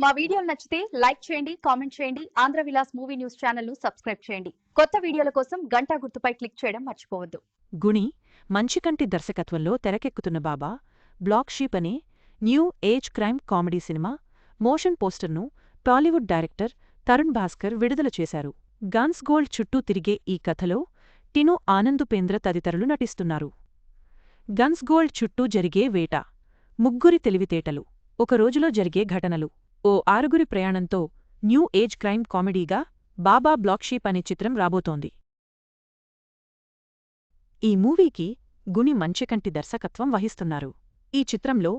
మా వీడియోలు నచ్చితే లైక్ చేయండి కామెంట్ చేయండి ఆంధ్ర విలాస్ మూవీ న్యూస్ ఛానల్ను సబ్స్క్రైబ్ చేయండి. కొత్త వీడియోల కోసం గంటా గుర్తుపై క్లిక్ చేయడం మర్చిపోవద్దు. గుణి మంచికంటి దర్శకత్వంలో తెరకెక్కుతున్న బాబా బ్లాక్ షీప్ అనే new age crime comedy cinema motion పోస్టర్ను టాలీవుడ్ డైరెక్టర్ తరుణ్ భాస్కర్ విడుదల చేశారు. గన్స్ గోల్డ్ చుట్టూ తిరిగే ఈ కథలో టిను ఆనందుపేంద్ర తదితరులు నటిస్తున్నారు. గన్స్ గోల్డ్ చుట్టూ జరిగే వేట ముగ్గురి తెలివితేటలు ఒక రోజులో జరిగే ఘటనలు. ఓ ఆరుగురి ప్రయాణంతో న్యూ ఏజ్ క్రైమ్ కామెడీగా బాబా బ్లాక్షీప్ అనే చిత్రం రాబోతోంది. ఈ మూవీకి గుని మంచికంటి దర్శకత్వం వహిస్తున్నారు. ఈ చిత్రంలో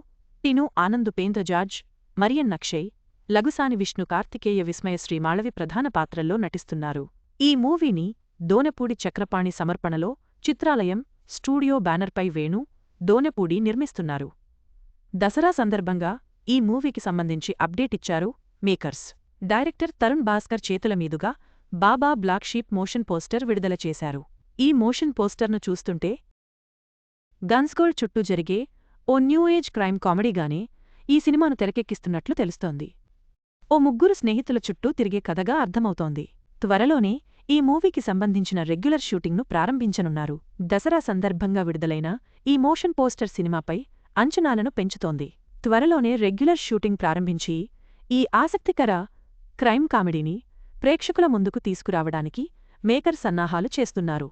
టిను ఆనందుపేంద్ర జార్జ్ మరియన్ నక్షయ్ లగుసాని విష్ణు కార్తికేయ విస్మయ శ్రీమాళవి ప్రధాన పాత్రల్లో నటిస్తున్నారు. ఈ మూవీని దోనపూడి చక్రపాణి సమర్పణలో చిత్రాలయం స్టూడియో బ్యానర్పై వేణు దోనపూడి నిర్మిస్తున్నారు. దసరా సందర్భంగా ఈ మూవీకి సంబంధించి అప్డేట్ ఇచ్చారు మేకర్స్. డైరెక్టర్ తరుణ్ భాస్కర్ చేతుల మీదుగా Baba Black Sheep motion poster విడుదల చేశారు. ఈ మోషన్ పోస్టర్ను చూస్తుంటే గన్స్గోల్డ్ చుట్టూ జరిగే ఓ న్యూ ఏజ్ క్రైమ్ కామెడీగానే ఈ సినిమాను తెరకెక్కిస్తున్నట్లు తెలుస్తోంది. ఓ ముగ్గురు స్నేహితుల చుట్టూ తిరిగే కథగా అర్థమవుతోంది. త్వరలోనే ఈ మూవీకి సంబంధించిన రెగ్యులర్ షూటింగ్ను ప్రారంభించనున్నారు. దసరా సందర్భంగా విడుదలైన ఈ మోషన్ పోస్టర్ సినిమాపై అంచనాలను పెంచుతోంది. త్వరలోనే రెగ్యులర్ షూటింగ్ ప్రారంభించి ఈ ఆసక్తికర క్రైమ్ కామెడీని ప్రేక్షకుల ముందుకు తీసుకురావడానికి మేకర్ సన్నాహాలు చేస్తున్నారు.